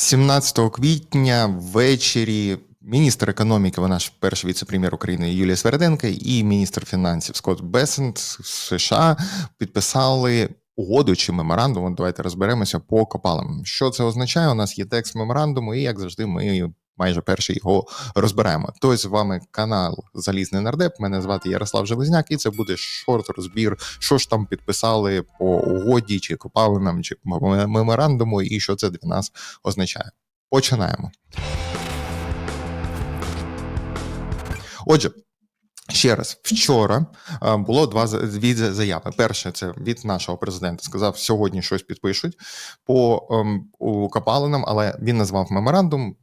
17 квітня ввечері міністр економіки, вона ж перший віце-прем'єр України Юлія Сверденка, і міністр фінансів Скотт Бесент США підписали угоду чи меморандум. Давайте розберемося по копалам. Що це означає? У нас є текст меморандуму, і як завжди, ми. Майже перший його розберемо. Той з вами канал Залізний нардеп. Мене звати Ярослав Железняк, і це буде шорт розбір, що ж там підписали по угоді, чи копалинам, чи меморандуму, і що це для нас означає. Починаємо. Отже. Ще раз, вчора було два дві заяви. Перше, це від нашого президента сказав, сьогодні щось підпишуть по ем, у Капалинам, але він назвав меморандум.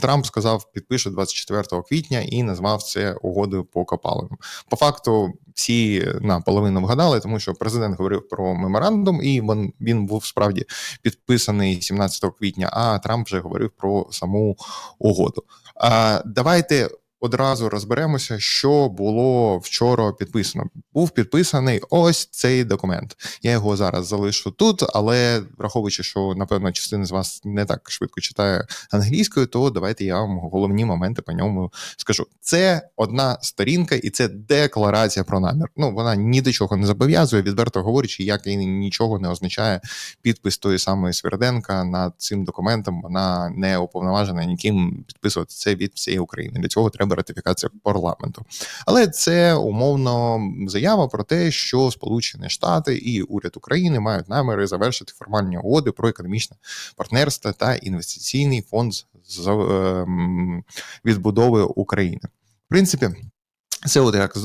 Трамп сказав, підпише 24 квітня і назвав це угодою по Капалинам. По факту, всі наполовину вгадали, тому що президент говорив про меморандум, і він, він був справді підписаний 17 квітня. А Трамп вже говорив про саму угоду. А, давайте одразу розберемося, що було вчора підписано. Був підписаний ось цей документ. Я його зараз залишу тут, але враховуючи, що напевно частина з вас не так швидко читає англійською, то давайте я вам головні моменти по ньому скажу. Це одна сторінка, і це декларація про намір. Ну вона ні до чого не зобов'язує, відверто говорячи, як і нічого не означає підпис тої самої Сверденка над цим документом. Вона не уповноважена ніким підписувати це від всієї України. Для цього треба ратифікація парламенту. Але це умовно заява про те, що Сполучені Штати і уряд України мають наміри завершити формальні угоди про економічне партнерство та інвестиційний фонд з ем, відбудови України. В принципі. Це от як,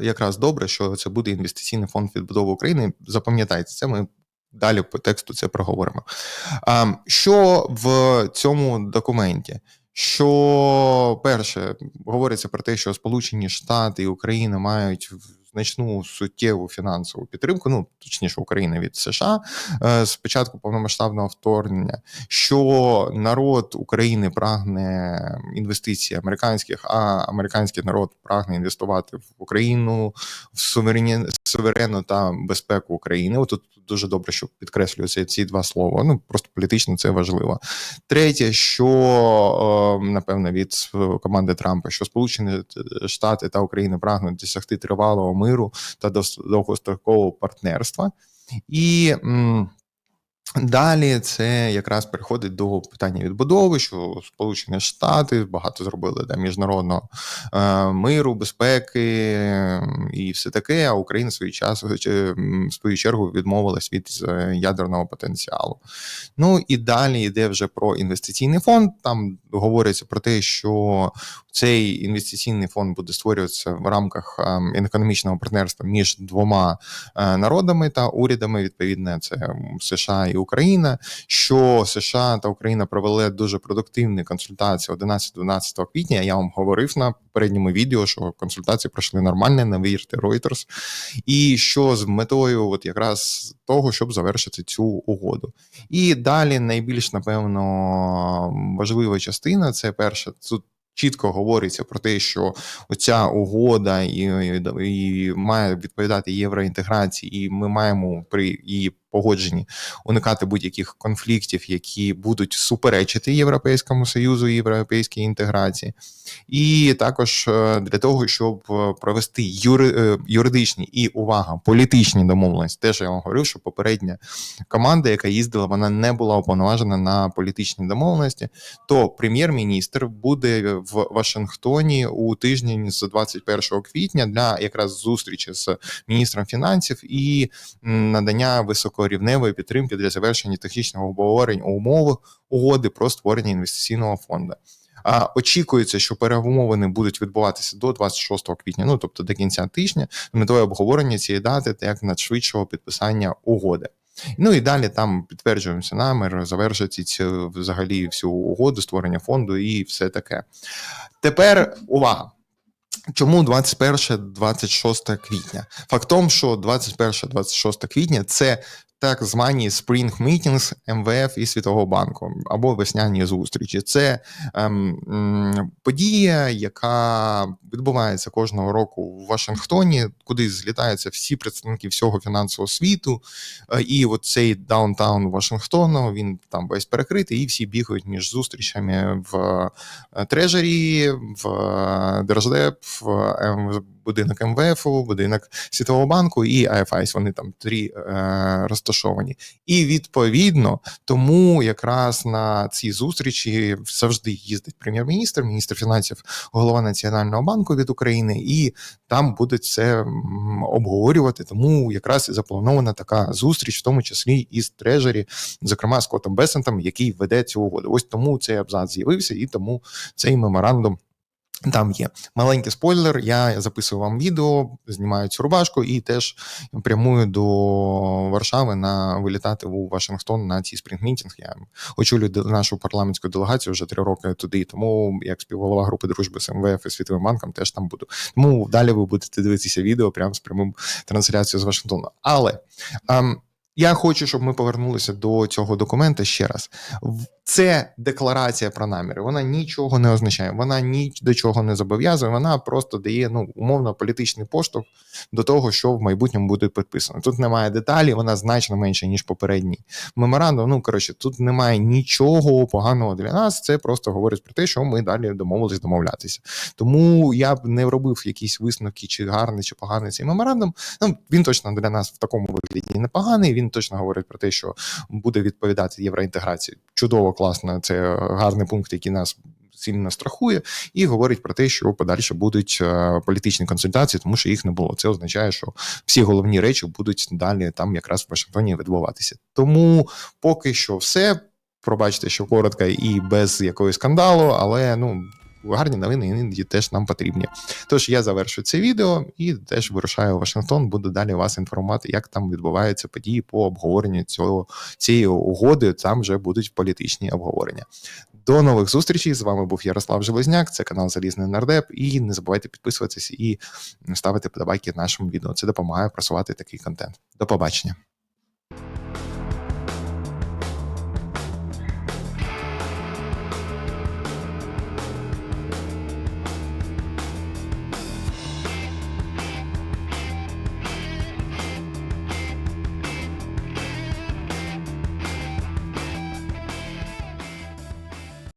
якраз добре, що це буде інвестиційний фонд відбудови України. Запам'ятайте це. Ми далі по тексту це проговоримо. Що в цьому документі? Що перше говориться про те, що Сполучені Штати і Україна мають значну суттєву фінансову підтримку, ну точніше, Україна від США е, з початку повномасштабного вторгнення, що народ України прагне інвестицій американських, а американський народ прагне інвестувати в Україну, в суверені, суверенну та безпеку України. От тут дуже добре, що підкреслюються ці два слова. Ну просто політично це важливо. Третє, що е, напевно від команди Трампа, що Сполучені Штати та Україна прагнуть досягти тривалого миру та довгострокового партнерства. І Далі це якраз переходить до питання відбудови, що Сполучені Штати багато зробили да, міжнародного е, миру, безпеки і все таке. А Україна в свій час в свою чергу відмовилась від е, ядерного потенціалу. Ну і далі йде вже про інвестиційний фонд. Там говориться про те, що цей інвестиційний фонд буде створюватися в рамках ем, економічного партнерства між двома е, народами та урядами. Відповідно, це США і Україна. Що США та Україна провели дуже продуктивні консультації 11-12 квітня. Я вам говорив на попередньому відео, що консультації пройшли нормально, не вірте Reuters. І що з метою, от якраз того, щоб завершити цю угоду. І далі найбільш напевно важлива частина це перше. Тут чітко говориться про те, що оця угода і, і, і має відповідати євроінтеграції, і ми маємо при її погодженні уникати будь-яких конфліктів, які будуть суперечити Європейському Союзу і європейській інтеграції, і також е, для того, щоб е, провести юри, е, юридичні і увага, політичні домовленості. Теж я вам говорив, що попередня команда, яка їздила, вона не була уповноважена на політичні домовленості. То прем'єр-міністр буде в Вашингтоні у тиждень з 21 квітня для якраз зустрічі з міністром фінансів і м, надання високорівневої підтримки для завершення технічного обговорень умов угоди про створення інвестиційного фонду. А очікується, що перемовини будуть відбуватися до 26 квітня, ну тобто до кінця тижня, з метою обговорення цієї дати та як надшвидшого підписання угоди. Ну і далі там підтверджуємося намір, завершити цю взагалі всю угоду, створення фонду і все таке. Тепер увага. Чому 21-26 квітня? Фактом, що 21-26 квітня це так звані Spring Meetings МВФ і Світового банку або весняні зустрічі. Це ем, подія, яка відбувається кожного року в Вашингтоні, куди злітаються всі представники всього фінансового світу. Е, І от цей даунтаун Вашингтону він там весь перекритий, і всі бігають між зустрічами в е, Трежері, в е, Держдеп, в ем, будинок МВФ, будинок Світового банку і IFIs. Вони там три е, розташовані. І відповідно тому якраз на ці зустрічі завжди їздить прем'єр-міністр, міністр фінансів, голова Національного банку від України, і там будуть це обговорювати. Тому якраз і запланована така зустріч, в тому числі із Трежері, зокрема Скоттом Бесентом, який веде цю угоду. Ось тому цей абзац з'явився, і тому цей меморандум. Там є маленький спойлер. Я записую вам відео, знімаю цю рубашку і теж прямую до Варшави на вилітати у Вашингтон на цей спринг-мітінг. Я очолюю нашу парламентську делегацію вже три роки туди. Тому як співголова групи дружби з МВФ і Світовим банком теж там буду. Тому далі ви будете дивитися відео прямо з прямим трансляцією з Вашингтона. Але ем, я хочу, щоб ми повернулися до цього документа ще раз. Це декларація про наміри. Вона нічого не означає, вона ні до чого не зобов'язує. Вона просто дає ну умовно політичний поштовх до того, що в майбутньому буде підписано. Тут немає деталі, вона значно менша ніж попередній меморандум. Ну коротше, тут немає нічого поганого для нас. Це просто говорить про те, що ми далі домовились домовлятися. Тому я б не робив якісь висновки, чи гарний, чи поганий цей меморандум. Ну він точно для нас в такому вигляді непоганий. Він точно говорить про те, що буде відповідати євроінтеграції. Чудово, класно. Це гарний пункт, який нас. Сильно страхує і говорить про те, що подальше будуть е, політичні консультації, тому що їх не було. Це означає, що всі головні речі будуть далі там якраз в Вашингтоні відбуватися. Тому поки що все. Пробачте, що коротко і без якогось скандалу, але ну гарні новини іноді теж нам потрібні. Тож я завершую це відео і теж вирушаю в Вашингтон. Буду далі вас інформувати, як там відбуваються події по обговоренню цього цієї угоди. Там вже будуть політичні обговорення. До нових зустрічей. З вами був Ярослав Железняк. Це канал Залізний Нардеп. І не забувайте підписуватися і ставити подобайки нашому відео. Це допомагає просувати такий контент. До побачення.